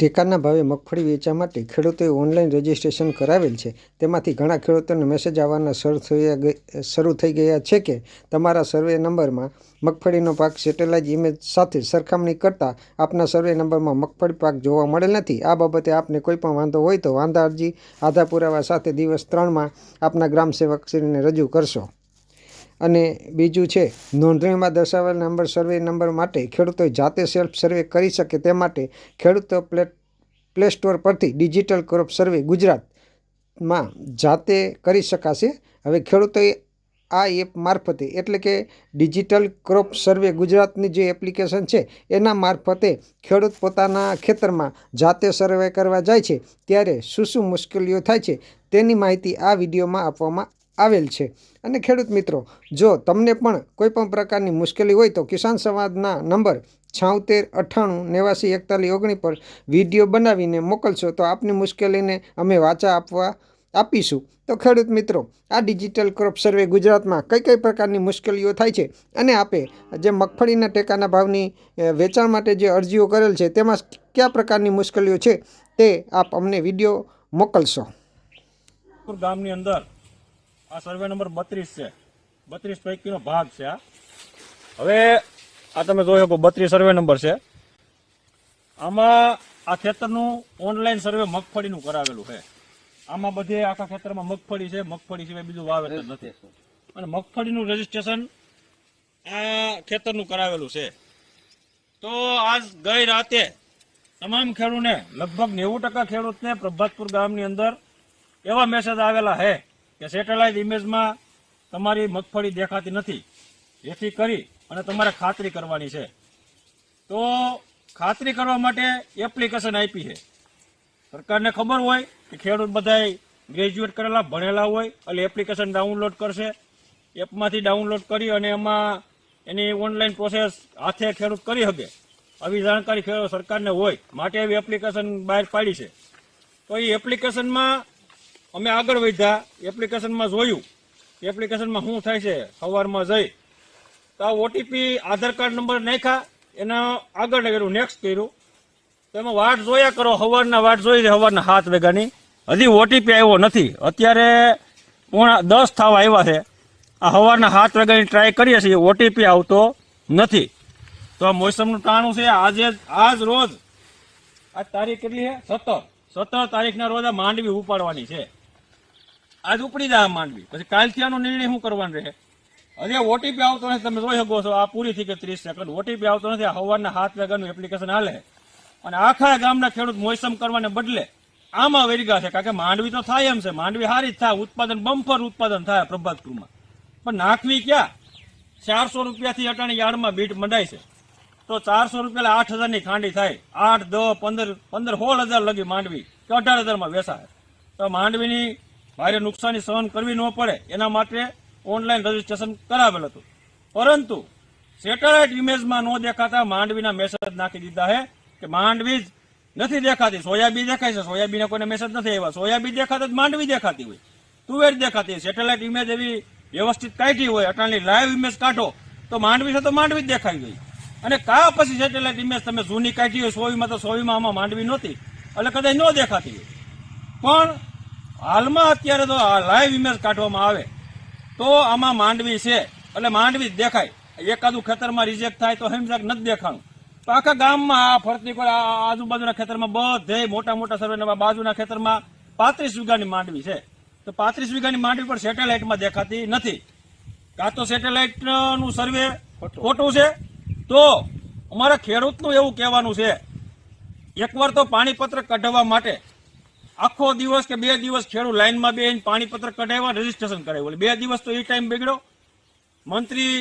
ટેકાના ભાવે મગફળી વેચવા માટે ખેડૂતોએ ઓનલાઈન રજીસ્ટ્રેશન કરાવેલ છે. તેમાંથી ઘણા ખેડૂતોને મેસેજ આવવાના શરૂ થઈ શરૂ થઈ ગયા છે કે તમારા સર્વે નંબરમાં મગફળીનો પાક સેટેલાઇટ ઇમેજ સાથે સરખામણી કરતાં આપના સર્વે નંબરમાં મગફળી પાક જોવા મળેલ નથી. આ બાબતે આપને કોઈ પણ વાંધો હોય તો વાંધા અરજી આધાર પુરાવા સાથે દિવસ ત્રણમાં આપના ગ્રામ સેવકશ્રીને રજૂ કરશો. અને બીજું છે, નોંધણીમાં દર્શાવેલ નંબર સર્વે નંબર માટે ખેડૂતોએ જાતે સેલ્ફ સર્વે કરી શકે તે માટે ખેડૂતો પ્લે પ્લે સ્ટોર પરથી ડિજિટલ ક્રોપ સર્વે ગુજરાતમાં જાતે કરી શકાશે. હવે ખેડૂતોએ આ એપ મારફતે, એટલે કે ડિજિટલ ક્રોપ સર્વે ગુજરાતની જે એપ્લિકેશન છે, એના મારફતે ખેડૂત પોતાના ખેતરમાં જાતે સર્વે કરવા જાય છે. ત્યારે શું શું મુશ્કેલીઓ થાય છે, તેની માહિતી આ વિડીયોમાં આપવામાં આવેલ છે. અને ખેડૂત મિત્રો, જો તમને પણ કોઈ પણ પ્રકારની મુશ્કેલી હોય તો કિસાન સંવાદના નંબર છાઉતેર અઠ્ઠાણું, નેવાસી, એકતાલીસ, ઓગણીસ પર વીડિયો બનાવીને મોકલશો તો આપની મુશ્કેલીને અમે વાચા આપવા આપીશું. તો ખેડૂત મિત્રો, આ ડિજિટલ ક્રોપ સર્વે ગુજરાતમાં કઈ કઈ પ્રકારની મુશ્કેલીઓ થાય છે અને આપે જે મગફળીના ટેકાના ભાવની વેચાણ માટે જે અરજીઓ કરેલ છે તેમાં કયા પ્રકારની મુશ્કેલીઓ છે તે આપ અમને વીડિયો મોકલશો. ગામની અંદર આ સર્વે નંબર બત્રીસ છે. બત્રીસ પૈકીનો ભાગ છે આ. હવે આ તમે જોઈ શકો બત્રીસ સર્વે નંબર છે. આમાં આ ખેતરનું ઓનલાઈન સર્વે મગફળીનું કરાવેલું છે. આમાં બધે આખા ખેતરમાં મગફળી છે મગફળી સિવાય બીજું વાવેતર નથી. અને મગફળીનું રજીસ્ટ્રેશન આ ખેતરનું કરાવેલું છે. તો આજ ગઈ રાતે તમામ ખેડૂતને લગભગ નેવું ટકા ખેડૂતને પ્રભાતપુર ગામની અંદર એવા મેસેજ આવેલા છે. કે સેટેલાઇટ ઇમેજમાં તમારી મગફળી દેખાતી નથી. જેથી કરી અને તમારે ખાતરી કરવાની છે. તો ખાતરી કરવા માટે એપ્લિકેશન આપી છે. સરકારને ખબર હોય કે ખેડૂત બધાય ગ્રેજ્યુએટ કરેલા, ભણેલા હોય, એટલે એપ્લિકેશન ડાઉનલોડ કરશે. એપમાંથી ડાઉનલોડ કરી અને એમાં એની ઓનલાઈન પ્રોસેસ હાથે ખેડૂત કરી શકે. આવી જાણકારી ખેડૂત સરકારને હોય, માટે એવી એપ્લિકેશન બહાર પાડી છે. તો એ એપ્લિકેશનમાં અમે આગળ વધ્યા, એપ્લિકેશનમાં જોયું. એપ્લિકેશનમાં શું થાય છે? સવારમાં જઈ. તો આ ઓટીપી આધાર કાર્ડ નંબર નાખ્યા, એના આગળ કર્યું નેક્સ્ટ કર્યું. તો એમાં વાટ જોયા કરો, સવારના વાટ જોઈ સવારના સાત વાગ્યાની. હજી ઓટીપી આવ્યો નથી. અત્યારે પોણા દસ થવા આવ્યા છે. આ સવારના સાત વાગ્યાની ટ્રાય કરીએ છીએ ઓટીપી આવતો નથી. તો આ મોસમનું ટાણું છે, આજે, આજ રોજ. આ તારીખ કેટલી છે? સત્તર. સત્તર તારીખના રોજ આ માંડવી ઉપાડવાની છે. આજ ઉપડી જાય માંડવી. પછી કાલથી આનો નિર્ણય શું કરવાનો રહે? હજી ઓટીપી આવતો નથી, તમે જોઈ શકો છો, આ પૂરી થઈ ગઈ ત્રીસ સેકન્ડ ઓટીપી આવતો નથી સવારના સાત વાગ્યાનું એપ્લિકેશન હાલે. અને આખા ગામના ખેડૂત મોસમ કરવાને બદલે આમાં વેરગા છે, કારણ કે માંડવી તો થાય એમ છે. માંડવી સારી જ થાય. ઉત્પાદન, બમ્પર ઉત્પાદન થાય પ્રભાતપુરમાં. પણ નાખવી ક્યાં? ચારસો રૂપિયાથી અટાણી યાર્ડમાં બીટ મંડાય છે. તો ચારસો રૂપિયા આઠ હજારની ખાંડી થાય. આઠ, દસ, પંદર પંદર, સોળ હજાર લગી માંડવી કે અઢાર હજારમાં વેચાય. તો માંડવીની ભારે નુકસાની સહન કરવી ન પડે એના માટે ઓનલાઈન રજીસ્ટ્રેશન કરાવેલ હતું. પરંતુ સેટેલાઇટ ઇમેજમાં ન દેખાતા માંડવીના મેસેજ નાખી દીધા છે કે માંડવી જ નથી દેખાતી. સોયાબી દેખાય છે. સોયાબીને કોઈને મેસેજ નથી આવ્યા. સોયાબીન દેખાતા જ માંડવી દેખાતી હોય. તુવેર દેખાતી હોય. સેટેલાઇટ ઇમેજ એવી વ્યવસ્થિત કાઢી હોય. અટાણની લાઈવ ઇમેજ કાઢો તો માંડવી છે તો માંડવી જ દેખાઈ ગઈ. અને કા પછી સેટેલાઇટ ઇમેજ તમે જૂની કાઢી હોય, સોવીમાં તો સોવીમાં આમાં માંડવી નહોતી. એટલે કદાચ ન દેખાતી હોય. પણ હાલમાં અત્યારે તો લાઈવ ઇમેજ કાઢવામાં આવે. તો આમાં માંડવી છે. એટલે માંડવી જ દેખાય. એકાદું ખેતરમાં રિજેક્ટ થાય તો હિમસાક નથી દેખાણું. તો આખા ગામમાં આ ફરતી કોઈ આજુબાજુના ખેતરમાં બધે મોટા મોટા સર્વે બાજુના ખેતરમાં પાંત્રીસ વીઘાની માંડવી છે. તો પાંત્રીસ વીઘાની માંડવી પણ સેટેલાઇટમાં દેખાતી નથી. કાં તો સેટેલાઇટનું સર્વે ખોટું છે. તો અમારા ખેડૂતનું એવું કહેવાનું છે. એકવાર તો પાણીપત્ર કઢાવવા માટે આખો દિવસ કે બે દિવસ ખેડૂત લાઈનમાં બે પાણીપત્ર કઢાવ્યા રજીસ્ટ્રેશન કરાવ્યું. બે દિવસ તો એ ટાઈમ બગડ્યો. મંત્રી,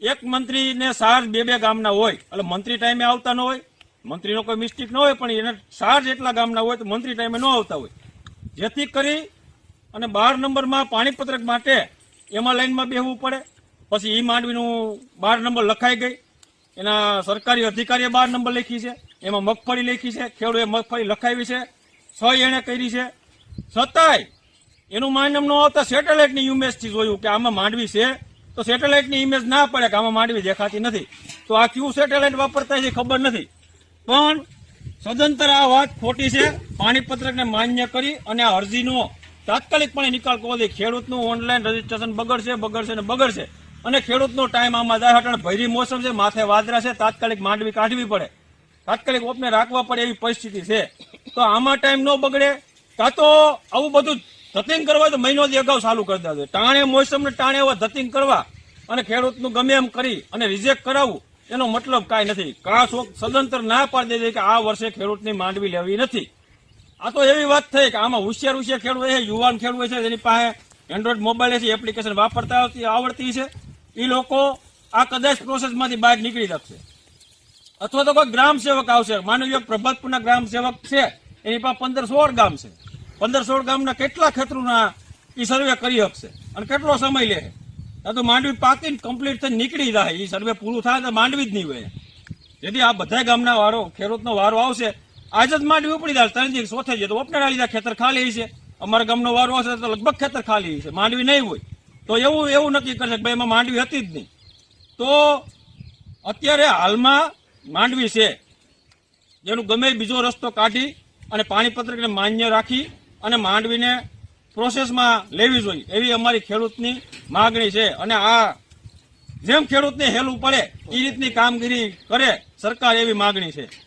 એક મંત્રીને સાર બે બે ગામના હોય, એટલે મંત્રી ટાઈમે આવતા ન હોય. મંત્રીનો કોઈ મિસ્ટેક ન હોય, પણ એને સાર એટલા ગામના હોય તો મંત્રી ટાઈમે ન આવતા હોય. જેથી કરી અને બાર નંબરમાં પાણીપત્રક માટે એમાં લાઈનમાં બેહવું પડે. પછી એ માંડવીનું બાર નંબર લખાઈ ગઈ. એના સરકારી અધિકારીએ બાર નંબર લખી છે. એમાં મગફળી લખી છે. ખેડૂએ મગફળી લખાવી છે. સહી એણે કરી છે. છતાંય એનું માન્યમ ન આવતા સેટેલાઇટની ઇમેજથી જોયું કે આમાં માંડવી છે. તો સેટેલાઇટની ઇમેજ ના પડે કે આમાં માંડવી દેખાતી નથી. તો આ ક્યુ સેટેલાઇટ વાપરતા છે ખબર નથી. પણ સદંતર આ વાત ખોટી છે. પાણીપત્રકને માન્ય કરી અને આ અરજીનો તાત્કાલિકપણે નિકાલ કરવો જોઈએ. ખેડૂતનું ઓનલાઈન રજીસ્ટ્રેશન બગડશે બગડશે ને બગડશે. અને ખેડૂતનો ટાઈમ આમાં જાય હટાણે ભયરી મોસમ છે, માથે વાદરા છે, તાત્કાલિક માંડવી કાઢવી પડે. તાત્કાલિક ઓપને રાખવા પડે એવી પરિસ્થિતિ છે. તો આમાં ટાઈમ ન બગડે. કાં તો આવું બધું ધતિંગ કરવા તો મહિનો દી અગાઉ ચાલુ કરી દેજો. ટાણે મોસમને ટાણે એવા ધતિંગ કરવા અને ખેડૂતનું ગમે એમ કરી અને રિજેક્ટ કરાવવું એનો મતલબ કાંઈ નથી. કાશ શોખ સદંતર ના પાડી દે કે આ વર્ષે ખેડૂતની માંડવી લેવી નથી. આ તો એવી વાત થઈ કે આમાં હોશિયાર હોશિયાર ખેડૂત છે, યુવાન ખેડૂત છે, જેની પાસે એન્ડ્રોઈડ મોબાઈલ છે એપ્લિકેશન વાપરતા આવડતી છે. એ લોકો આ કદાચ પ્રોસેસમાંથી બહાર નીકળી શકશે. અથવા તો કોઈ ગ્રામ સેવક આવશે. માની પ્રભાતપુરના ગ્રામ સેવક છે. એની પાસે પંદર સોળ ગામ છે. પંદર સોળ ગામના કેટલા ખેતરોના એ સર્વે કરી શકશે અને કેટલો સમય લે? આ તો માંડવી પાકીને કમ્પ્લીટ થઈને નીકળી જાય. એ સર્વે પૂરું થાય તો માંડવી જ નહીં હોય. જેથી આ બધા ગામના વારો, ખેડૂતનો વારો આવશે. આજ જ માંડવી ઉપડી જાય, ત્રણ દિવસ ચોથે જાય. તો ઓપનાર લીધા ખેતર ખાલી છે. અમારા ગામનો વારો આવશે તો લગભગ ખેતર ખાલી છે. માંડવી નહીં હોય. તો એવું એવું નક્કી કરશે કે ભાઈ એમાં માંડવી હતી જ નહીં. તો અત્યારે હાલમાં માંડવી છે. જેનું ગમે બીજો રસ્તો કાઢી અને પાણીપત્રકને માન્ય રાખી અને માંડવીને પ્રોસેસમાં લેવી જોઈએ. એવી અમારી ખેડૂતની માગણી છે. અને આ જેમ ખેડૂતને હેલું પડે એ રીતની કામગીરી કરે સરકાર એવી માગણી છે.